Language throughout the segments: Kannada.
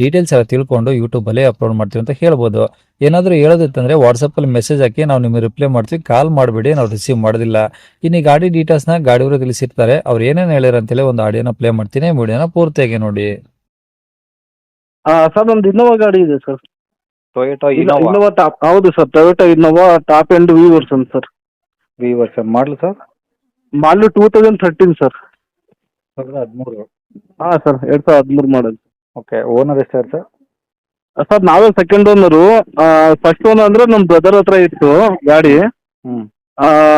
ಡೀಟೇಲ್ಸ್ ಎಲ್ಲ ತಿಳ್ಕೊಂಡು ಯೂಟ್ಯೂಬಲ್ಲೇ ಅಲ್ಲಿ ಅಪ್ಲೋಡ್ ಮಾಡ್ತೀವಿ ಅಂತ ಹೇಳ್ಬೋದು. ಏನಾದರೂ ಹೇಳೋದಿತ್ತಂದರೆ ವಾಟ್ಸಪ್ಪಲ್ಲಿ ಮೆಸೇಜ್ ಹಾಕಿ ನಾವು ನಿಮಗೆ ರಿಪ್ಲೈ ಮಾಡ್ತೀವಿ. ಕಾಲ್ ಮಾಡಬೇಡಿ ನಾವು ರಿಸೀವ್ ಮಾಡೋದಿಲ್ಲ. ಇನ್ನು ಗಾಡಿ ಡೀಟೇಲ್ಸ್ನ ಗಾಡಿಯವರು ತಿಳಿಸಿರ್ತಾರೆ. ಅವ್ರು ಏನೇನು ಹೇಳ್ಯಾರ ಅಂತೇಳಿ ಒಂದು ಆಡಿಯೋನ ಪ್ಲೇ ಮಾಡ್ತೀನಿ. ವಿಡಿಯೋನ ಪೂರ್ತಿಯಾಗಿ ನೋಡಿ. ಸರ್ ಒಂದು ಇನೋವಾ ಗಾಡಿ ಇದೆ ಸರ್. ಟೊಯೋಟಾ ಇನೋವಾ ಟಾಪ್ ಹೌದು sir. Toyota Innova top end V version sir. V version model sir? Model two thousand thirteen sir. ಸಾವಿರದ ಹದಿಮೂರು. ಹಾಂ ಸರ್. ಎರಡು ಸಾವಿರದ ಹದಿಮೂರು ಮಾಡಲ್ ಓಕೆ ಓನರ್ ಎಷ್ಟು ಸರ್ ಸರ್ ನಾವೇ ಸೆಕೆಂಡ್ ಓನರು ಫಸ್ಟ್ ಓನರ್ ಅಂದ್ರೆ ನಮ್ಮ ಬ್ರದರ್ ಹತ್ರ ಇತ್ತು ಗಾಡಿ. ಹ್ಞೂ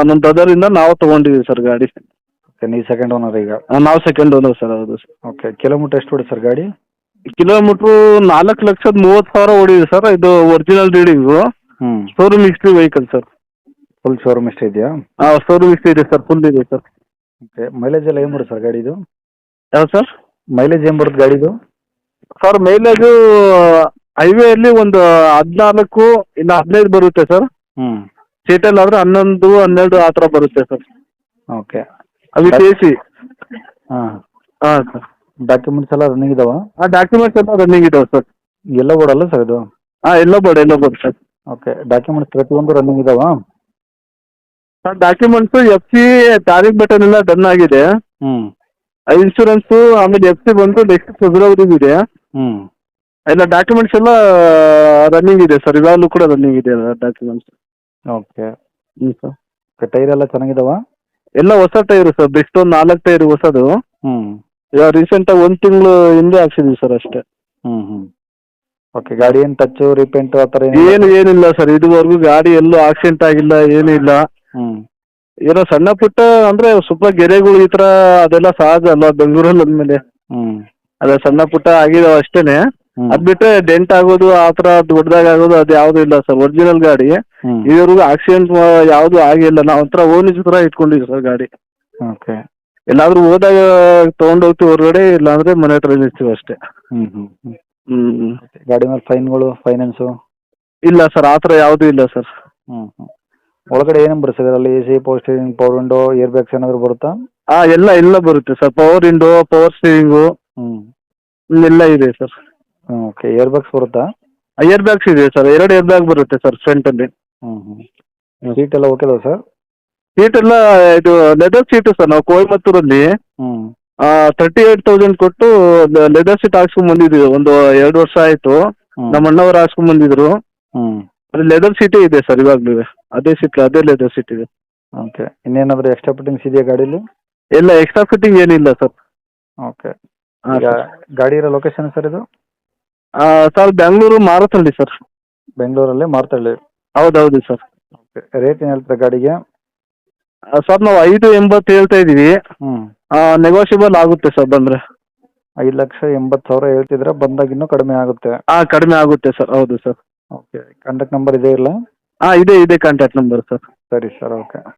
ನಮ್ಮ ಇಂದ ನಾವು ತಗೊಂಡಿದೀವಿ ಸರ್ ಗಾಡಿ. ಓಕೆ ನೀವು ಸೆಕೆಂಡ್ ಓನರ್ ಈಗ? ನಾವು ಸೆಕೆಂಡ್ ಓನರ್ ಸರ್ ಹೌದು ಸರ್ ಓಕೆ ಕಿಲೋಮೀಟರ್ ಎಷ್ಟು ಹೊಡಿ ಸರ್ ಗಾಡಿ? ಕಿಲೋಮೀಟ್ರು ನಾಲ್ಕು ಲಕ್ಷದ ಮೂವತ್ತು ಸಾವಿರ ಓಡಿದೆ ಸರ್. ಇದು ಒರಿಜಿನಲ್ ರೀಡಿಂಗು ಹ್ಞೂ ಶೋರೂಮ್ ಇಷ್ಟು ವೆಹಿಕಲ್ ಸರ್. ಫುಲ್ ಶೋರೂಮ್ ಇಷ್ಟು ಇದೆಯಾ? ಹಾಂ ಶೋರೂಮ್ ಇಷ್ಟು ಇದೆ ಸರ್ ಫುಲ್ ಇದೆ ಸರ್. ಓಕೆ ಮೈಲೇಜ್ ಎಲ್ಲ ಏನು ಬರುತ್ತೆ ಸರ್ ಗಾಡಿದು ಯಾವ್ದು ಸರ್? ಮೈಲೇಜ್ ಏನು ಬರುತ್ತೆ ಗಾಡಿದು ಸರ್ ಮೈಲೇಜು ಹೈವೇಯಲ್ಲಿ ಒಂದು ಹದಿನಾಲ್ಕು ಇಲ್ಲ ಹದಿನೈದು ಬರುತ್ತೆ ಸರ್ ಹ್ಞೂ ಸೀಟಲ್ಲಿ ಆದ್ರೆ ಹನ್ನೊಂದು ಹನ್ನೆರಡು ಆ ಥರ ಬರುತ್ತೆ ಸರ್ ಓಕೆ ಅದು ಎ ಸಿ ಹಾಂ. ಹಾಂ ಸರ್ ಡಾಕ್ಯುಮೆಂಟ್ಸ್ ಎಲ್ಲ ರನ್ನಿಂಗ್ ಇದಾವ? ಆ ಡಾಕ್ಯುಮೆಂಟ್ಸ್ ಎಲ್ಲ ರನ್ನಿಂಗ್ ಇದಾವ ಸರ್ ಎಲ್ಲ ಬೋರ್ಡಲ್ಲ ಸರ್ ಇದು? ಹಾಂ ಎಲ್ಲ ಬೋರ್ಡ್ ಎಲ್ಲ ಬೋರ್ಡ್ ಸರ್ ಓಕೆ ಡಾಕ್ಯುಮೆಂಟ್ಸ್ ಪ್ರತಿಯೊಂದು ರನ್ನಿಂಗ್ ಇದಾವ? ಸರ್ ಡಾಕ್ಯುಮೆಂಟ್ಸು ಎಫ್ ಸಿ ತಾರೀಖ್ ಬಟನ್ ಎಲ್ಲ ಡನ್ ಆಗಿದೆ. ಹ್ಞೂ ಇನ್ಶೂರೆನ್ಸು ಆಮೇಲೆ ಎಫ್ ಸಿ ಬಂದು ನೆಕ್ಸ್ಟ್ ಫೆಬ್ರವರಿಗೆ ಇದೆ. ಹ್ಞೂ ಎಲ್ಲ ಡಾಕ್ಯುಮೆಂಟ್ಸ್ ಎಲ್ಲ ರನ್ನಿಂಗ್ ಇದೆ ಸರ್ ಇವಾಗಲೂ ಕೂಡ ರನ್ನಿಂಗ್ ಇದೆ ಡಾಕ್ಯುಮೆಂಟ್ಸ್ ಓಕೆ ಹ್ಞೂ ಸರ್ ಟೈರ್ ಎಲ್ಲ ಚೆನ್ನಾಗಿದಾವ? ಎಲ್ಲ ಹೊಸ ಟೈರು ಸರ್ ಬೆಸ್ಟ್ ಒಂದು ನಾಲ್ಕು ಟೈರ್ ಹೊಸದು. ಹ್ಞೂ ಇವಾಗ ರೀಸೆಂಟಾಗಿ ಒಂದು ತಿಂಗಳು ಹಿಂದೆ ಹಾಕ್ಸಿದ್ವಿ ಸರ್ ಅಷ್ಟೇ. ಹ್ಞೂ ಹ್ಞೂ ಓಕೆ ಗಾಡಿ ಏನು ಟಚ್ಚು ರಿಪೇಂಟು ಆ ಥರ ಏನು ಏನಿಲ್ಲ ಸರ್ ಇದುವರೆಗೂ ಗಾಡಿ ಎಲ್ಲೂ ಆಕ್ಸಿಡೆಂಟ್ ಆಗಿಲ್ಲ ಏನೂ ಇಲ್ಲ. ಹ್ಞೂ ಏನೋ ಸಣ್ಣ ಪುಟ್ಟ ಅಂದ್ರೆ ಸ್ವಲ್ಪ ಗೆರೆಗಳು ಈ ತರ ಅದೆಲ್ಲ ಸಹಜ ಅಲ್ವಾ ಬೆಂಗಳೂರಲ್ಲಿ ಅಂದ್ಮೇಲೆ. ಹ್ಞೂ ಅದೇ ಸಣ್ಣ ಪುಟ್ಟ ಆಗಿದಾವ ಅಷ್ಟೇನೆ. ಅದ್ ಬಿಟ್ರೆ ಡೆಂಟ್ ಆಗೋದು ಆ ತರ ದೊಡ್ಡದಾಗ ಆಗೋದು ಅದು ಯಾವ್ದು ಇಲ್ಲ ಸರ್. ಒರಿಜಿನಲ್ ಗಾಡಿ. ಇದುವರೆಗೂ ಆಕ್ಸಿಡೆಂಟ್ ಯಾವ್ದು ಆಗಿಲ್ಲ. ನಾವ್ ಒಂಥರ ಓನಿಸ್ ತರ ಇಟ್ಕೊಂಡಿದ್ವಿ ಸರ್ ಗಾಡಿ. ಓಕೆ. ಎಲ್ಲಾದ್ರೂ ಹೋದಾಗ ತಗೊಂಡೋಗ್ತಿವಿ ಹೊರಗಡೆ ಇಲ್ಲಾಂದ್ರೆ ಮನೆ ಹತ್ರ ನಿಲ್ಸ್ತೀವಿ ಅಷ್ಟೇ. ಹ್ಞೂ ಹ್ಮ್ ಗಾಡಿ ಮೇಲೆ ಫೈನ್ಗಳು ಫೈನಾನ್ಸ್? ಇಲ್ಲ ಸರ್ ಆತರ ಯಾವ್ದು ಯಾವುದೂ ಇಲ್ಲ ಸರ್. ಹ್ಮ್ ಒಳಗಡೆ ಏನೇನು ಬರುತ್ತೆ ಸರ್ ಅದರಲ್ಲಿ A C power steering power window air bags ಏನಾದ್ರು ಬರುತ್ತಾ? ಆ ಎಲ್ಲ ಎಲ್ಲ ಬರುತ್ತೆ sir. Power window power steering ಹ್ಞೂ ಎಲ್ಲ ಇದೆ ಸರ್ ಓಕೆ ಏರ್ ಬ್ಯಾಗ್ಸ್ ಬರುತ್ತಾ? ಏರ್ ಬ್ಯಾಗ್ಸ್ ಇದೆ ಸರ್ ಎರಡು ಏರ್ ಬ್ಯಾಗ್ ಬರುತ್ತೆ ಸರ್ ಫ್ರಂಟ್ ಅಲ್ಲಿ. ಹ್ಞೂ ಹ್ಞೂ ಸೀಟ್ ಎಲ್ಲ ಓಕೆ ಅದಾವ ಸರ್ ಸೀಟ್ ಎಲ್ಲ ಇದು ಲೆದರ್ ಸೀಟು ಸರ್ ನಾವು ಕೊಯಮತ್ತೂರಲ್ಲಿ ಹ್ಞೂ ತರ್ಟಿ ಏಟ್ ತೌಸಂಡ್ ಕೊಟ್ಟು ಲೆದರ್ ಸೀಟ್ ಹಾಕ್ಸ್ಕೊಂಡ್ ಬಂದಿದ್ದೀವಿ. ಒಂದು ಎರಡು ವರ್ಷ ಆಯ್ತು. ನಮ್ಮ ಅಣ್ಣವ್ರು ಹಾಕ್ಸ್ಕೊಂಡ್ ಬಂದಿದ್ರು. ಹ್ಞೂ ಅದು ಲೆದರ್ ಸೀಟೇ ಇದೆ ಸರ್ ಇವಾಗ್ಲೂ ಅದೇ ಸೀಟ್ ಅದೇ ಲೆದರ್ ಸೀಟ್ ಇದೆ. ಓಕೆ ಇನ್ನೇನಾದರೂ ಎಕ್ಸ್ಟ್ರಾ ಫಿಟ್ಟಿಂಗ್ಸ್ ಇದೆಯಾ ಗಾಡೀಲಿ? ಎಲ್ಲ ಎಕ್ಸ್ಟ್ರಾ ಫಿಟ್ಟಿಂಗ್ ಏನಿಲ್ಲ ಸರ್ ಓಕೆ ಈಗ ಗಾಡಿ ಇರೋ ಲೊಕೇಶನ್ ಸರ್ ಇದು? ಸರ್ ಬೆಂಗಳೂರು ಮಾರುತಳ್ಳಿ ಸರ್ ಬೆಂಗಳೂರಲ್ಲಿ ಮಾರ್ತಳ್ಳಿ. ಹೌದೌದು ಸರ್ ಓಕೆ ರೇಟ್ ಏನು ಹೇಳ್ತಾರೆ ಗಾಡಿಗೆ? ಸರ್ ನಾವು ಐದು ಎಂಬತ್ತು ಹೇಳ್ತಾ ಇದೀವಿ ಹ್ಞೂ ನೆಗೋಷಿಯಬಲ್ ಆಗುತ್ತೆ ಸರ್ ಬಂದ್ರೆ. ಐದು ಲಕ್ಷ ಎಂಬತ್ತು ಸಾವಿರ ಹೇಳ್ತಿದ್ರೆ ಬಂದಾಗ ಇನ್ನೂ ಕಡಿಮೆ ಆಗುತ್ತೆ. ಹಾಂ ಕಡಿಮೆ ಆಗುತ್ತೆ ಸರ್ ಹೌದು ಸರ್ ಓಕೆ ಕಾಂಟ್ಯಾಕ್ಟ್ ನಂಬರ್ ಇದೆ ಇಲ್ಲ? ಹಾಂ ಇದೆ ಇದೆ ಕಾಂಟ್ಯಾಕ್ಟ್ ನಂಬರ್ ಸರ್ ಸರಿ ಸರ್ ಓಕೆ